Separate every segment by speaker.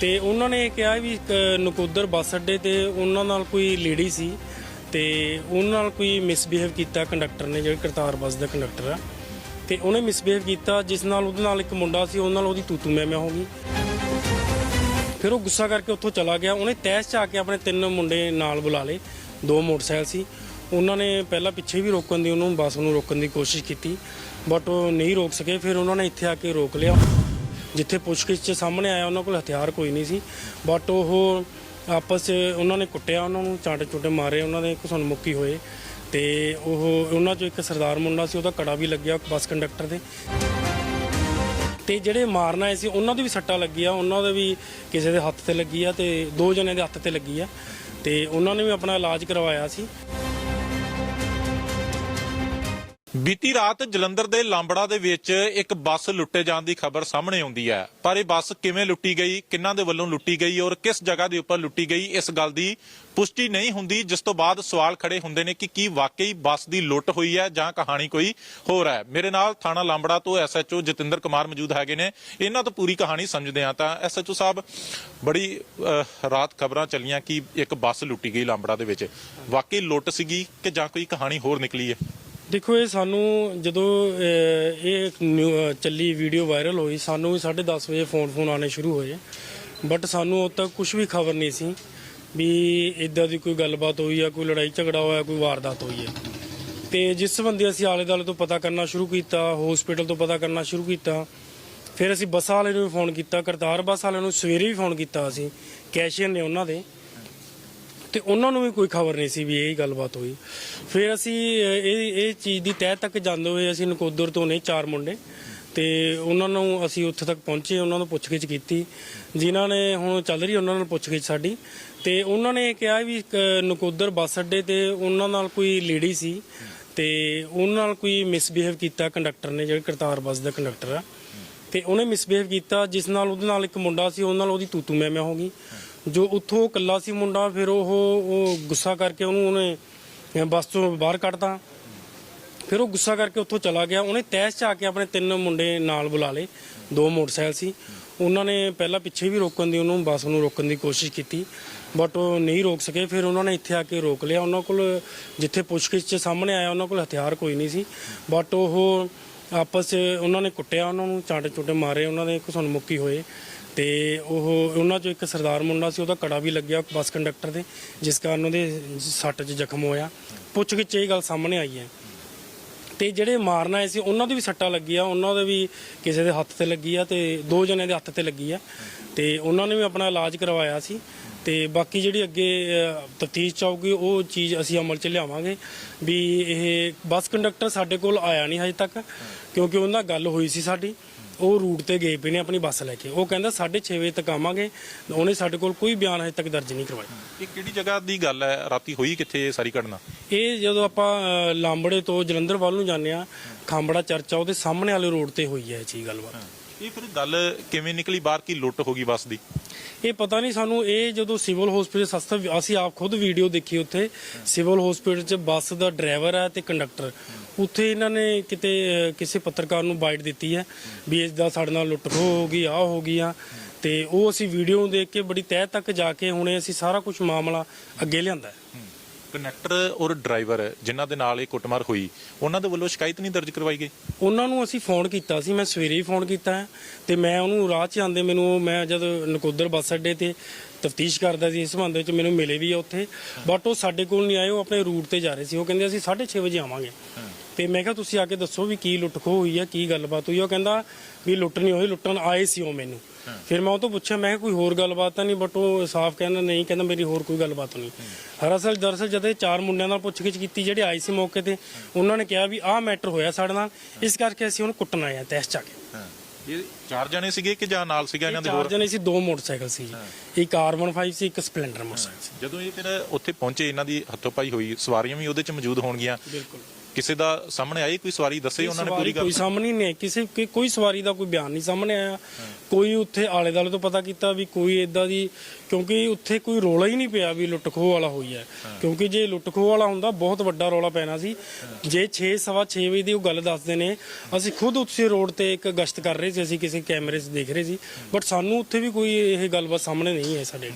Speaker 1: ਤੇ ਉਹਨਾਂ ਨੇ ਕਿਹਾ ਵੀ ਇੱਕ ਨਕੋਦਰ ਬੱਸ ਅੱਡੇ ਤੇ ਉਹਨਾਂ ਨਾਲ ਕੋਈ ਲੇਡੀ ਸੀ ਤੇ ਉਹਨਾਂ ਨਾਲ ਕੋਈ ਮਿਸਬਿਹੇਵ ਕੀਤਾ ਕੰਡਕਟਰ ਨੇ, ਜਿਹੜਾ ਕਰਤਾਰ ਬੱਸ ਦਾ ਕੰਡਕਟਰ ਆ। ਤੇ ਉਹਨੇ ਮਿਸਬਿਹੇਵ ਕੀਤਾ, ਜਿਸ ਨਾਲ ਉਹਦੇ ਨਾਲ ਇੱਕ ਮੁੰਡਾ ਸੀ ਉਹਨਾਂ ਨਾਲ ਉਹਦੀ ਤੂਤੂ ਮੈਂ ਮੈਂ ਹੋ ਗਈ। ਫਿਰ ਉਹ ਗੁੱਸਾ ਕਰਕੇ ਉੱਥੋਂ ਚਲਾ ਗਿਆ। ਉਹਨੇ ਤੈਸ਼ 'ਚ ਆ ਕੇ ਆਪਣੇ ਤਿੰਨ ਮੁੰਡੇ ਨਾਲ ਬੁਲਾ ਲਏ। ਦੋ ਮੋਟਰਸਾਈਕਲ ਸੀ। ਉਹਨਾਂ ਨੇ ਪਹਿਲਾਂ ਪਿੱਛੇ ਵੀ ਰੋਕਣ ਦੀ, ਉਹਨੂੰ ਬੱਸ ਨੂੰ ਰੋਕਣ ਦੀ ਕੋਸ਼ਿਸ਼ ਕੀਤੀ, ਬਟ ਉਹ ਨਹੀਂ ਰੋਕ ਸਕੇ। ਫਿਰ ਉਹਨਾਂ ਨੇ ਇੱਥੇ ਆ ਕੇ ਰੋਕ ਲਿਆ। ਜਿੱਥੇ ਪੁੱਛਗਿੱਛ 'ਚ ਸਾਹਮਣੇ ਆਇਆ, ਉਹਨਾਂ ਕੋਲ ਹਥਿਆਰ ਕੋਈ ਨਹੀਂ ਸੀ। ਬਟ ਉਹ ਆਪਸ 'ਚ ਉਹਨਾਂ ਨੇ ਕੁੱਟਿਆ, ਉਹਨਾਂ ਨੂੰ ਚਾਂਟੇ ਚੁੱਟੇ ਮਾਰੇ, ਉਹਨਾਂ ਦੇ ਘੁਸਣ ਮੁੱਕੀ ਹੋਏ। ਤੇ ਉਹ ਉਹਨਾਂ 'ਚੋਂ ਇੱਕ ਸਰਦਾਰ ਮੁੰਡਾ ਸੀ, ਉਹਦਾ ਕੜਾ ਵੀ ਲੱਗਿਆ ਬੱਸ ਕੰਡਕਟਰ ਦੇ ਤੇ ਜਿਹੜੇ ਮਾਰਨ ਆਏ ਸੀ, ਉਹਨਾਂ ਦੀ ਵੀ ਸੱਟਾਂ ਲੱਗੀਆਂ, ਉਹਨਾਂ ਦੇ ਵੀ ਕਿਸੇ ਦੇ ਹੱਥ ਤੇ ਲੱਗੀ ਆ ਤੇ ਦੋ ਜਣੇ ਦੇ ਹੱਥ ਤੇ ਲੱਗੀ ਆ। ਤੇ ਉਹਨਾਂ ਨੇ ਵੀ ਆਪਣਾ ਇਲਾਜ ਕਰਵਾਇਆ ਸੀ।
Speaker 2: ਬੀਤੀ ਰਾਤ ਜਲੰਧਰ ਦੇ ਲਾਂਬੜਾ ਦੇ ਵਿੱਚ ਇੱਕ ਬੱਸ ਲੁੱਟੇ ਜਾਣ ਦੀ ਖਬਰ ਸਾਹਮਣੇ ਆਉਂਦੀ ਹੈ। ਪਰ ਇਹ ਬੱਸ ਕਿਵੇਂ ਲੁੱਟੀ ਗਈ, ਕਿੰਨਾਂ ਦੇ ਵੱਲੋਂ ਲੁੱਟੀ ਗਈ ਔਰ ਕਿਸ ਜਗ੍ਹਾ ਦੇ ਉੱਪਰ ਲੁੱਟੀ ਗਈ, ਇਸ ਗੱਲ ਦੀ ਪੁਸ਼ਟੀ ਨਹੀਂ ਹੁੰਦੀ, ਜਿਸ ਤੋਂ ਬਾਅਦ ਸਵਾਲ ਖੜੇ ਹੁੰਦੇ ਨੇ ਕਿ ਕੀ ਵਾਕਈ ਬੱਸ ਦੀ ਲੁੱਟ ਹੋਈ ਹੈ ਜਾਂ ਕਹਾਣੀ ਕੋਈ ਹੋਰ ਹੈ। ਮੇਰੇ ਨਾਲ ਥਾਣਾ ਲਾਂਬੜਾ ਤੋਂ ਐਸਐਚਓ ਜਤਿੰਦਰ ਕੁਮਾਰ ਮੌਜੂਦ ਹੈਗੇ ਨੇ। ਇਹਨਾਂ ਤੋਂ ਪੂਰੀ ਕਹਾਣੀ ਸਮਝਦੇ ਹਾਂ ਤਾਂ ਐਸਐਚਓ ਸਾਹਿਬ, ਬੜੀ ਰਾਤ ਖਬਰਾਂ ਚੱਲੀਆਂ ਕਿ ਇੱਕ ਬੱਸ ਲੁੱਟੀ ਗਈ ਲਾਂਬੜਾ ਦੇ ਵਿੱਚ। ਵਾਕਈ ਲੁੱਟ ਸੀਗੀ ਕਿ ਜਾਂ ਕੋਈ ਕਹਾਣੀ ਹੋਰ ਨਿਕਲੀ ਹੈ?
Speaker 1: ਦੇਖੋ ਇਹ ਸਾਨੂੰ ਜਦੋਂ ਅਹ, ਇਹ ਨਿਊ- ਅਹ, ਚੱਲੀ ਵੀਡੀਓ ਵਾਇਰਲ ਹੋਈ ਸਾਨੂੰ ਵੀ 10:30 ਵਜੇ ਫੋਨ ਫੋਨ ਆਣੇ ਸ਼ੁਰੂ ਹੋਏ। ਬਟ ਸਾਨੂੰ ਉਦੋਂ ਤੱਕ ਕੁਝ ਵੀ ਖਬਰ ਨਹੀਂ ਸੀ ਵੀ ਇਦਾਂ ਦੀ ਕੋਈ ਗੱਲਬਾਤ ਹੋਈ ਆ ਕੋਈ ਲੜਾਈ ਝਗੜਾ ਹੋਇਆ ਕੋਈ ਵਾਰਦਾਤ ਹੋਈ ਹੈ ਤੇ ਜਿਸ ਸੰਬੰਧੀ ਅਸੀਂ ਆਲੇ ਦਾਲੇ ਤੋਂ ਪਤਾ ਕਰਨਾ ਸ਼ੁਰੂ ਕੀਤਾ ਹਸਪੀਟਲ ਤੋਂ ਪਤਾ ਕਰਨਾ ਸ਼ੁਰੂ ਕੀਤਾ ਫਿਰ ਅਸੀਂ ਬੱਸਾਂ ਵਾਲੇ ਨੂੰ ਵੀ ਫੋਨ ਕੀਤਾ ਕਰਤਾਰ ਬੱਸ ਵਾਲਿਆਂ ਨੂੰ ਸਵੇਰੇ ਵੀ ਫੋਨ ਕੀਤਾ ਅਸੀਂ ਕੈਸ਼ੀਅਰ ਨੇ ਉਹਨਾਂ ਦੇ। ਤੇ ਉਹਨਾਂ ਨੂੰ ਵੀ ਕੋਈ ਖਬਰ ਨਹੀਂ ਸੀ ਵੀ ਇਹ ਗੱਲਬਾਤ ਹੋਈ। ਫਿਰ ਅਸੀਂ ਇਹ ਇਹ ਚੀਜ਼ ਦੀ ਤਹਿ ਤੱਕ ਜਾਂਦੇ ਹੋਏ ਅਸੀਂ ਨਕੋਦਰ ਤੋਂ ਨੇ ਚਾਰ ਮੁੰਡੇ, ਤੇ ਉਹਨਾਂ ਨੂੰ ਅਸੀਂ ਉੱਥੇ ਤੱਕ ਪਹੁੰਚੇ, ਉਹਨਾਂ ਨੂੰ ਪੁੱਛਗਿੱਛ ਕੀਤੀ। ਜਿਨ੍ਹਾਂ ਨੇ ਹੁਣ ਚੱਲ ਰਹੀ, ਉਹਨਾਂ ਨਾਲ ਪੁੱਛਗਿੱਛ ਸਾਡੀ। ਤੇ ਉਹਨਾਂ ਨੇ ਕਿਹਾ ਵੀ ਨਕੋਦਰ ਬੱਸ ਅੱਡੇ ਤੇ ਉਹਨਾਂ ਨਾਲ ਕੋਈ ਲੇਡੀ ਸੀ, ਤੇ ਉਹਨਾਂ ਨਾਲ ਕੋਈ ਮਿਸਬਿਹੇਵ ਕੀਤਾ ਕੰਡਕਟਰ ਨੇ, ਜਿਹੜਾ ਕਰਤਾਰ ਬੱਸ ਦਾ ਕੰਡਕਟਰ ਆ। ਤੇ ਉਹਨੇ ਮਿਸਬਿਹੇਵ ਕੀਤਾ, ਜਿਸ ਨਾਲ ਉਹਦੇ ਨਾਲ ਇੱਕ ਮੁੰਡਾ ਸੀ ਉਹਨਾਂ ਨਾਲ ਉਹਦੀ ਤੂਤੂ ਮੈਂ ਮੈਂ ਹੋ ਗਈ। ਜੋ ਉੱਥੋਂ ਇਕੱਲਾ ਸੀ ਮੁੰਡਾ, ਫਿਰ ਉਹ ਉਹ ਗੁੱਸਾ ਕਰਕੇ ਉਹਨੂੰ ਉਹਨੇ ਬੱਸ ਤੋਂ ਬਾਹਰ ਕੱਢਤਾ। ਫਿਰ ਉਹ ਗੁੱਸਾ ਕਰਕੇ ਉੱਥੋਂ ਚਲਾ ਗਿਆ। ਉਹਨੇ ਤੈਸ਼ 'ਚ ਆ ਕੇ ਆਪਣੇ ਤਿੰਨ ਮੁੰਡੇ ਨਾਲ ਬੁਲਾ ਲਏ। ਦੋ ਮੋਟਰਸਾਈਕਲ ਸੀ। ਉਹਨਾਂ ਨੇ ਪਹਿਲਾਂ ਪਿੱਛੇ ਵੀ ਰੋਕਣ ਦੀ, ਉਹਨੂੰ ਬੱਸ ਨੂੰ ਰੋਕਣ ਦੀ ਕੋਸ਼ਿਸ਼ ਕੀਤੀ। ਬਟ ਉਹ ਨਹੀਂ ਰੋਕ ਸਕੇ। ਫਿਰ ਉਹਨਾਂ ਨੇ ਇੱਥੇ ਆ ਕੇ ਰੋਕ ਲਿਆ। ਉਹਨਾਂ ਕੋਲ ਜਿੱਥੇ ਪੁੱਛਗਿੱਛ 'ਚ ਸਾਹਮਣੇ ਆਇਆ, ਉਹਨਾਂ ਕੋਲ ਹਥਿਆਰ ਕੋਈ ਨਹੀਂ ਸੀ। ਬਟ ਉਹ ਆਪਸ 'ਚ ਉਹਨਾਂ ਨੇ ਕੁੱਟਿਆ। ਉਹਨਾਂ ਨੂੰ ਚਾਂਟੇ ਚੁੱਟੇ ਮਾਰੇ। ਉਹਨਾਂ ਦੇ ਘੁਸਣ ਮੁੱਕੀ ਹੋਏ। ਤੇ ਉਹ ਉਹਨਾਂ 'ਚੋਂ ਇੱਕ ਸਰਦਾਰ ਮੁੰਡਾ ਸੀ, ਉਹਦਾ ਕੜਾ ਵੀ ਲੱਗਿਆ ਬੱਸ ਕੰਡਕਟਰ ਦੇ ਜਿਸ ਕਾਰਨ ਉਹਦੇ ਸੱਟ 'ਚ ਜ਼ਖਮ ਹੋਇਆ। ਪੁੱਛਗਿੱਛ ਇਹ ਗੱਲ ਸਾਹਮਣੇ ਆਈ ਹੈ। ਤੇ ਜਿਹੜੇ ਮਾਰਨ ਆਏ ਸੀ, ਉਹਨਾਂ ਦੀ ਵੀ ਸੱਟਾਂ ਲੱਗੀਆਂ, ਉਹਨਾਂ ਦੇ ਵੀ ਕਿਸੇ ਦੇ ਹੱਥ ਤੇ ਲੱਗੀ ਆ ਤੇ ਦੋ ਜਣੇ ਦੇ ਹੱਥ ਤੇ ਲੱਗੀ ਆ। ਤੇ ਉਹਨਾਂ ਨੇ ਵੀ ਆਪਣਾ ਇਲਾਜ ਕਰਵਾਇਆ ਸੀ। ਤੇ ਬਾਕੀ ਜਿਹੜੀ ਅੱਗੇ ਤਫਤੀਸ਼ ਚਾਹੂਗੀ, ਉਹ ਚੀਜ਼ ਅਸੀਂ ਅਮਲ 'ਚ ਲਿਆਵਾਂਗੇ ਵੀ ਇਹ ਬੱਸ ਕੰਡਕਟਰ ਸਾਡੇ ਕੋਲ ਆਇਆ ਨਹੀਂ ਹਜੇ ਤੱਕ, ਕਿਉਂਕਿ ਉਹਨਾਂ ਨਾਲ ਗੱਲ ਹੋਈ ਸੀ ਸਾਡੀ। ਉਹ ਰੂਟ ਤੇ ਗਏ ਪਏ ਨੇ ਆਪਣੀ ਬੱਸ ਲੈ ਕੇ। ਉਹ ਕਹਿੰਦਾ 6:30 ਵਜੇ ਤੱਕ ਆਵਾਂਗੇ ਉਹਨੇ ਸਾਡੇ ਕੋਲ ਕੋਈ ਬਿਆਨ ਹਜੇ ਤੱਕ ਦਰਜ ਨਹੀਂ ਕਰਵਾਇਆ।
Speaker 2: ਇਹ ਕਿਹੜੀ ਜਗ੍ਹਾ ਦੀ ਗੱਲ ਹੈ? ਰਾਤੀ ਹੋਈ ਕਿੱਥੇ ਇਹ ਸਾਰੀ ਘਟਨਾ?
Speaker 1: ਇਹ ਜਦੋਂ ਆਪਾਂ ਅ, ਲਾਂਬੜੇ ਤੋਂ ਜਲੰਧਰ ਵੱਲ ਨੂੰ ਜਾਂਦੇ ਆ ਖਾਂਬੜਾ ਚਰਚਾ ਉਹਦੇ ਸਾਹਮਣੇ ਵਾਲੇ ਰੋਡ ਤੇ ਹੋਈ ਹੈ ਇਹ ਚੀਜ਼ ਗੱਲਬਾਤ।
Speaker 2: ਇਹ ਫਿਰ ਗੱਲ ਕਿਵੇਂ ਨਿਕਲੀ? ਬਾਹਰ ਕੀ ਲੁੱਟ ਹੋ ਗਈ ਬੱਸ ਦੀ?
Speaker 1: ਇਹ ਪਤਾ ਨਹੀਂ ਸਾਨੂੰ ਇਹ ਜਦੋਂ ਸਿਵਲ ਹਸਪੀਟਲ ਸਸਤਾ ਅਸੀਂ ਆਪ ਖੁਦ ਵੀਡੀਓ ਦੇਖੀ ਉੱਥੇ। ਸਿਵਲ ਹਸਪੀਟਲ 'ਚ ਬੱਸ ਦਾ ਡਰਾਈਵਰ ਹੈ ਤੇ ਕੰਡਕਟਰ। ਉੱਥੇ ਇਹਨਾਂ ਨੇ ਕਿਤੇ ਕਿਸੇ ਪੱਤਰਕਾਰ ਨੂੰ ਬਾਈਟ ਦਿੱਤੀ ਹੈ ਵੀ ਇਸ ਦਾ ਸਾਡੇ ਨਾਲ ਲੁੱਟ ਹੋ ਗਈ ਆ ਹੋ ਗਈ ਆ। ਤੇ ਉਹ ਅਸੀਂ ਵੀਡੀਓ ਨੂੰ ਦੇਖ ਕੇ ਬੜੀ ਤਹਿ ਤੱਕ ਜਾ ਕੇ ਹੁਣੇ ਅਸੀਂ ਸਾਰਾ ਕੁਝ ਮਾਮਲਾ ਅੱਗੇ ਲਿਆਂਦਾ ਹੈ।
Speaker 2: ਕਨੈਕਟਰ ਔਰ ਡਰਾਈਵਰ ਜਿਨ੍ਹਾਂ ਦੇ ਨਾਲ ਇਹ ਕੁੱਟਮਾਰ ਹੋਈ ਉਹਨਾਂ ਦੇ ਵੱਲੋਂ ਸ਼ਿਕਾਇਤ ਨਹੀਂ ਦਰਜ ਕਰਵਾਈ ਗਈ?
Speaker 1: ਉਹਨਾਂ ਨੂੰ ਅਸੀਂ ਫੋਨ ਕੀਤਾ ਸੀ ਮੈਂ ਸਵੇਰੇ ਹੀ ਫੋਨ ਕੀਤਾ ਹੈ ਤੇ ਮੈਂ ਉਹਨੂੰ ਰਾਹ 'ਚ ਆਂਦੇ ਮੈਨੂੰ ਉਹ- ਮੈਂ ਜਦ ਨਕੋਦਰ ਬੱਸ ਅੱਡੇ ਤੇ ਤਫਤੀਸ਼ ਕਰਦਾ ਸੀ ਇਸ ਸੰਬੰਧ ਵਿੱਚ ਮੈਨੂੰ ਮਿਲੇ ਵੀ ਆ ਉੱਥੇ ਬਟ ਉਹ ਸਾਡੇ ਕੋਲ ਨਹੀਂ ਆਏ ਉਹ ਆਪਣੇ ਰੂਟ ਤੇ ਜਾ ਰਹੇ ਸੀ ਉਹ ਕਹਿੰਦੇ ਅਸੀਂ 6:30 ਵਜੇ ਆਵਾਂਗੇ। ਤੇ ਮੈਂ ਕਿਹਾ ਤੁਸੀਂ ਆ ਕੇ ਦੱਸੋ ਵੀ ਕੀ ਲੁੱਟ ਖੋਹ ਹੋਈ ਆ ਕੀ ਗੱਲਬਾਤ ਹੋਈ ਆ। ਉਹ ਕਹਿੰਦਾ ਵੀ ਲੁੱਟ ਨਹੀਂ ਹੋਈ ਲੁੱਟਣ ਆਏ ਸੀ ਉਹ ਮੈਨੂੰ। ਫਿਰ ਮੈਂ ਉਹ ਤੋਂ ਪੁੱਛਿਆ ਮੈਂ ਕਿਹਾ ਕੋਈ ਹੋਰ ਗੱਲਬਾਤ ਤਾਂ ਨਹੀਂ ਬਟ ਉਹ ਸਾਫ਼ ਕਹਿੰਦਾ ਨਹੀਂ ਕਹਿੰਦਾ ਮੇਰੀ ਹੋਰ ਕੋਈ ਗੱਲਬਾਤ ਨਹੀਂ। ਦਰਅਸਲ ਦਰਅਸਲ ਜਦੋਂ ਇਹ ਚਾਰ ਮੁੰਡਿਆਂ ਨਾਲ ਪੁੱਛਗਿੱਛ ਕੀਤੀ ਜਿਹੜੇ ਆਏ ਸੀ ਮੌਕੇ ਤੇ ਉਹਨਾਂ ਨੇ ਕਿਹਾ ਵੀ ਆਹ ਮੈਟਰ ਹੋਇਆ ਸਾਡੇ ਨਾਲ ਇਸ ਕਰਕੇ ਅਸੀਂ ਉਹਨੂੰ ਕੁੱਟਣ ਆਏ ਆ ਤੈਸ ਚ ਕੇ।
Speaker 2: ਇਹ ਚਾਰ ਜਣੇ ਸੀਗੇ ਕਿ ਜਾਂ ਨਾਲ ਸੀਗਾ ਇਹਨਾਂ ਦੇ
Speaker 1: ਚਾਰ
Speaker 2: ਹੋਰ?
Speaker 1: ਜਣੇ ਸੀ ਦੋ ਮੋਟਰਸਾਈਕਲ ਸੀ ਇੱਕ R15 ਸੀ ਇੱਕ ਸਪਲੈਂਡਰ ਮੋਟਰਸਾਈਕਲ ਸੀ।
Speaker 2: ਜਦੋਂ ਇਹ ਫਿਰ ਉੱਥੇ ਪਹੁੰਚੇ ਇਹਨਾਂ ਦੀ ਹੱਥੋਂ ਪਾਈ ਹੋਈ ਸਵਾਰੀਆਂ ਵੀ ਉਹਦੇ ਚ ਮੌਜੂਦ ਹੋਣਗੀਆਂ।
Speaker 1: ਬਿਲਕੁਲ।
Speaker 2: ਕਿਸੇ ਦਾ ਸਾਹਮਣੇ ਆਈ ਕੋਈ ਸਵਾਰੀ ਦੱਸੇ ਉਹਨਾਂ ਨੇ ਪੂਰੀ ਗੱਲ?
Speaker 1: ਕੋਈ ਸਾਹਮਣੇ ਨਹੀਂ ਆਈ। ਕਿਸੇ ਕੋਈ ਸਵਾਰੀ ਦਾ ਕੋਈ ਬਿਆਨ ਨਹੀਂ ਸਾਹਮਣੇ ਆਇਆ। ਕੋਈ ਉੱਥੇ ਆਲੇ ਦਾਲੇ ਤੋਂ ਪਤਾ ਕੀਤਾ ਵੀ ਕੋਈ ਇਦਾਂ ਦੀ ਕਿਉਂਕਿ ਉੱਥੇ ਕੋਈ ਰੋਲਾ ਹੀ ਨਹੀਂ ਪਿਆ ਵੀ ਲੁੱਟ ਖੋਹ ਵਾਲਾ ਹੋਈ ਹੈ। ਕਿਉਂਕਿ ਜੇ ਲੁੱਟ ਖੋਹ ਵਾਲਾ ਹੁੰਦਾ ਬਹੁਤ ਵੱਡਾ ਰੋਲਾ ਪੈਣਾ ਸੀ। ਜੇ 6 ਸਵਾ 6 ਵਜੇ ਦੀ ਉਹ ਗੱਲ ਦੱਸਦੇ ਨੇ ਅਸੀਂ ਖੁਦ ਉੱਥੇ ਰੋਡ ਤੇ ਇੱਕ ਗਸ਼ਤ ਕਰ ਰਹੇ ਸੀ ਅਸੀਂ ਕਿਸੇ ਕੈਮਰੇ 'ਚ ਦੇਖ ਰਹੇ ਸੀ। ਬਟ ਸਾਨੂੰ ਉੱਥੇ ਵੀ ਕੋਈ ਇਹ ਗੱਲਬਾਤ ਸਾਹਮਣੇ ਨਹੀਂ ਹੈ ਸਾਡੇ।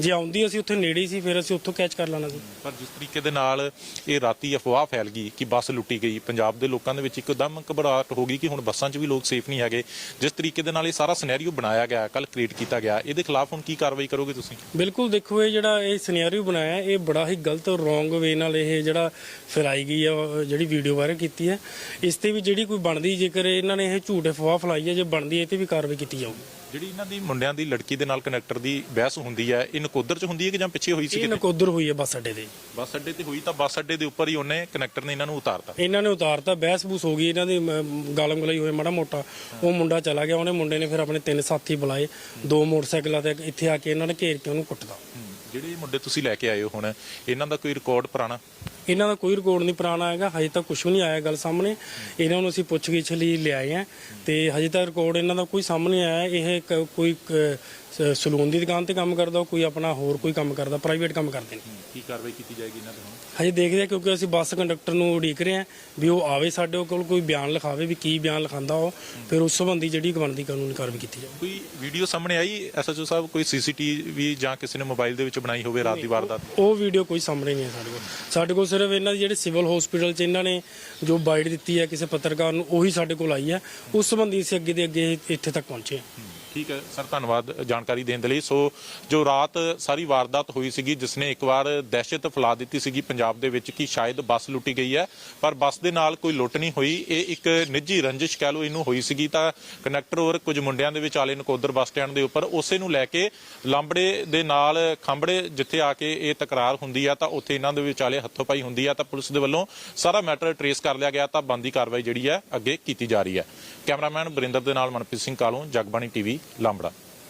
Speaker 1: ਜੇ ਆਉਂਦੀ ਅਸੀਂ ਉੱਥੇ ਨੇੜੇ ਹੀ ਸੀ ਫਿਰ ਅਸੀਂ ਉੱਥੋਂ ਕੈਚ ਕਰ ਲੈਣਾ ਸੀ।
Speaker 2: ਪਰ ਜਿਸ ਤਰੀਕੇ ਦੇ ਨਾਲ ਇਹ ਰਾਤੀ ਅਫਵਾਹ ਫੈਲ ਗਈ ਕਿ ਬੱਸ ਲੁੱਟੀ ਗਈ ਪੰਜਾਬ ਦੇ ਲੋਕਾਂ ਦੇ ਵਿੱਚ ਇੱਕਦਮ ਘਬਰਾਹਟ ਹੋ ਗਈ ਕਿ ਹੁਣ ਬੱਸਾਂ 'ਚ ਵੀ ਲੋਕ ਸੇਫ ਨਹੀਂ ਹੈਗੇ। ਜਿਸ ਤਰੀਕੇ ਦੇ ਨਾਲ ਇਹ ਸਾਰਾ ਸਿਨੈਰੀਓ ਬਣਾਇਆ ਗਿਆ ਕੱਲ ਕ੍ਰੀਏਟ ਕੀਤਾ ਗਿਆ ਇਹਦੇ ਖਿਲਾਫ ਹੁਣ ਕੀ ਕਾਰਵਾਈ ਕਰੋਗੇ ਤੁਸੀਂ?
Speaker 1: ਬਿਲਕੁਲ ਦੇਖੋ ਇਹ ਜਿਹੜਾ ਇਹ ਸਿਨੈਰੀਓ ਬਣਾਇਆ ਇਹ ਬੜਾ ਹੀ ਗਲਤ ਰੋਂਗ ਵੇ ਨਾਲ ਇਹ ਜਿਹੜਾ ਫੈਲਾਈ ਗਈ ਆ ਅਹ ਜਿਹੜੀ ਵੀਡੀਓ ਵਾਇਰਲ ਕੀਤੀ ਹੈ। ਇਸ ਤੇ ਵੀ ਜਿਹੜੀ ਕੋਈ ਬਣਦੀ ਜੇਕਰ ਇਹਨਾਂ ਨੇ ਇਹ ਝੂਠ ਅਫਵਾਹ ਫੈਲਾਈ ਹੈ ਜੇ ਬਣਦੀ ਹੈ ਇਹ ਤੇ ਵੀ ਕਾਰਵਾਈ ਕੀਤੀ ਜਾਊਗੀ।
Speaker 2: ਜਿਹੜੀ ਇਹਨਾਂ ਦੀ ਮੁੰਡਿਆਂ ਦੀ ਲੜਕੀ ਦੇ ਨਾਲ ਕਨੈਕਟਰ ਦੀ ਬਹਿਸ ਹੁੰਦੀ ਹੈ ਇਹ ਨਕੋਦਰ 'ਚ ਹੁੰਦੀ ਹੈ ਕਿ ਜਾਂ ਪਿੱਛੇ ਹੋਈ ਸੀ
Speaker 1: ਇਹ
Speaker 2: ਕਿਤੇ?
Speaker 1: ਨਕੋਦਰ ਹੋਈ ਹੈ ਬੱਸ ਅੱਡੇ ਤੇ।
Speaker 2: ਬੱਸ ਅੱਡੇ ਤੇ ਹੋਈ ਤਾਂ ਬੱਸ ਅੱਡੇ ਦੇ ਉੱਪਰ ਹੀ ਉਹਨੇ ਕਨੈਕਟਰ ਨੇ ਇਹਨਾਂ ਨੂੰ ਉਤਾਰਤਾ।
Speaker 1: ਇਹਨਾਂ ਨੇ ਉਤਾਰਤਾ ਬਹਿਸ ਬੂਸ ਹੋ ਗਈ ਇਹਨਾਂ ਦੀ ਮ- ਗਾਲਮ ਗਲਾਈ ਹੋਏ ਮਾੜਾ ਮੋਟਾ। ਉਹ ਮੁੰਡਾ ਚਲਾ ਗਿਆ ਉਹਨੇ ਮੁੰਡੇ ਨੇ ਫਿਰ ਆਪਣੇ ਤਿੰਨ ਸਾਥੀ ਬੁਲਾਏ ਦੋ ਮੋਟਰਸਾਈਕਲਾਂ ਤੇ ਇੱਥੇ ਆ ਕੇ ਇਹਨਾਂ ਨੇ ਘੇਰ ਕੇ ਉਹਨੂੰ ਕੁੱਟਦਾ
Speaker 2: ਜਿਹੜੇ ਮੁੰਡੇ ਤੁਸੀਂ ਲੈ ਕੇ ਆਏ ਹੋ ਹੁਣ ਇਹਨਾਂ ਦਾ ਕੋਈ ਰਿਕਾਰਡ ਪੁਰਾਣਾ?
Speaker 1: ਇਹਨਾਂ ਦਾ ਕੋਈ ਰਿਕਾਰਡ ਨਹੀਂ ਪੁਰਾਣਾ ਹੈਗਾ ਹਜੇ ਤੱਕ ਕੁਝ ਵੀ ਨਹੀਂ ਆਇਆ ਗੱਲ ਸਾਹਮਣੇ। ਇਹਨਾਂ ਨੂੰ ਅਸੀਂ ਪੁੱਛਗਿੱਛ ਲਈ ਲਿਆਏ ਆ ਤੇ ਹਜੇ ਤੱਕ ਰਿਕਾਰਡ ਇਹਨਾਂ ਦਾ ਕੋਈ ਸਾਹਮਣੇ ਆਇਆ ਇਹ ਕ- ਕੋਈ ਕ- ਸਲੂਨ ਦੀ ਦੁਕਾਨ ਤੇ ਕੰਮ ਕਰਦਾ ਕੋਈ ਆਪਣਾ ਹੋਰ ਕੋਈ ਕੰਮ ਕਰਦਾ ਪ੍ਰਾਈਵੇਟ ਕੰਮ ਕਰਦੇ ਨੇ।
Speaker 2: ਕੀ ਕਾਰਵਾਈ ਕੀਤੀ ਜਾਏਗੀ ਇਹਨਾਂ ਤੇ
Speaker 1: ਹਜੇ ਦੇਖਦੇ ਆ ਕਿਉਂਕਿ ਅਸੀਂ ਬੱਸ ਕੰਡਕਟਰ ਨੂੰ ਉਡੀਕ ਰਹੇ ਆ ਵੀ ਉਹ ਆਵੇ ਸਾਡੇ ਕੋਲ ਕੋਈ ਬਿਆਨ ਲਿਖਾਵੇ ਵੀ ਕੀ ਬਿਆਨ ਲਿਖਾਉਂਦਾ ਉਹ ਫਿਰ ਉਸ ਸੰਬੰਧੀ ਜਿਹੜੀ ਬਣਦੀ ਕਾਨੂੰਨੀ ਕਾਰਵਾਈ ਕੀਤੀ ਜਾਵੇ।
Speaker 2: ਕੋਈ ਵੀਡੀਓ ਸਾਹਮਣੇ ਆਈ? ਐਸਐਚਓ ਸਾਹਿਬ ਕੋਈ ਸੀਸੀਟੀਵੀ ਜਾਂ ਕਿਸੇ ਨੇ ਮੋਬਾਈਲ ਦੇ ਵਿੱਚ ਬਣਾਈ ਹੋਵੇ ਰਾਤ ਦੀ ਵਾਰਦਾਤ?
Speaker 1: ਉਹ ਵੀਡੀਓ ਕੋਈ ਸਾਹਮਣੇ ਨਹੀਂ ਹੈ ਸਾਡੇ ਕੋਲ। ਸਾਡੇ ਕੋਲ ਸਿਰਫ ਇਹਨਾਂ ਦੀ ਜਿਹੜੇ ਸਿਵਲ ਹਸਪੀਟਲ 'ਚ ਇਹਨਾਂ ਨੇ ਜੋ ਬਾਈਟ ਦਿੱਤੀ ਹੈ ਕਿਸੇ ਪੱਤਰਕਾਰ ਨੂੰ ਉਹੀ ਸਾਡੇ ਕੋਲ ਆਈ ਹੈ। ਉਸ ਸੰਬੰਧੀ ਅਸੀਂ ਅੱਗੇ ਦੇ ਅੱਗੇ ਇੱਥੇ ਤੱਕ ਪਹੁੰਚੇ ਹਾਂ।
Speaker 2: ਠੀਕ ਹੈ ਸਰ, ਧੰਨਵਾਦ ਜਾਣਕਾਰੀ ਦੇਣ ਦੇ ਲਈ। ਸੋ ਜੋ ਰਾਤ ਸਾਰੀ ਵਾਰਦਾਤ ਹੋਈ ਸੀਗੀ, ਜਿਸ ਨੇ ਇੱਕ ਵਾਰ ਦਹਿਸ਼ਤ ਫੈਲਾ ਦਿੱਤੀ ਸੀਗੀ ਪੰਜਾਬ ਦੇ ਵਿੱਚ ਕਿ ਸ਼ਾਇਦ ਬੱਸ ਲੁੱਟੀ ਗਈ ਹੈ, ਪਰ ਬੱਸ ਦੇ ਨਾਲ ਕੋਈ ਲੁੱਟ ਨਹੀਂ ਹੋਈ। ਇਹ ਇੱਕ ਨਿੱਜੀ ਰੰਜਿਸ਼ ਕਹਿ ਲਓ ਇਹਨੂੰ ਹੋਈ ਸੀਗੀ ਤਾਂ ਕਨੈਕਟਰ ਔਰ ਕੁਝ ਮੁੰਡਿਆਂ ਦੇ ਵਿੱਚ ਆਲੇ ਨਕੋਦਰ ਬੱਸ ਸਟੈਂਡ ਦੇ ਉੱਪਰ ਉਸੇ ਨੂੰ ਲੈ ਕੇ ਲਾਂਬੜੇ ਦੇ ਨਾਲ ਖੰਬੜੇ ਜਿੱਥੇ ਆ ਕੇ ਇਹ ਤਕਰਾਰ ਹੁੰਦੀ ਆ ਤਾਂ ਉੱਥੇ ਇਹਨਾਂ ਦੇ ਵਿਚਾਲੇ ਹੱਥੋਂ ਪਾਈ ਹੁੰਦੀ ਆ ਤਾਂ ਪੁਲਿਸ ਦੇ ਵੱਲੋਂ ਸਾਰਾ ਮੈਟਰ ਟਰੇਸ ਕਰ ਲਿਆ ਗਿਆ ਤਾਂ ਬੰਦੀ ਕਾਰਵਾਈ ਜਿਹੜੀ ਹੈ ਅੱਗੇ ਕੀਤੀ ਜਾ ਰਹੀ ਹੈ। ਕੈਮਰਾਮੈਨ ਬਰਿੰਦਰ ਦੇ ਨਾਲ ਮਨਪ੍ਰੀਤ ਸਿੰਘ ਕਾਲੋਂ ਜਗਬਾਣੀ ਟੀਵੀ ਲਾਂਬੜਾ।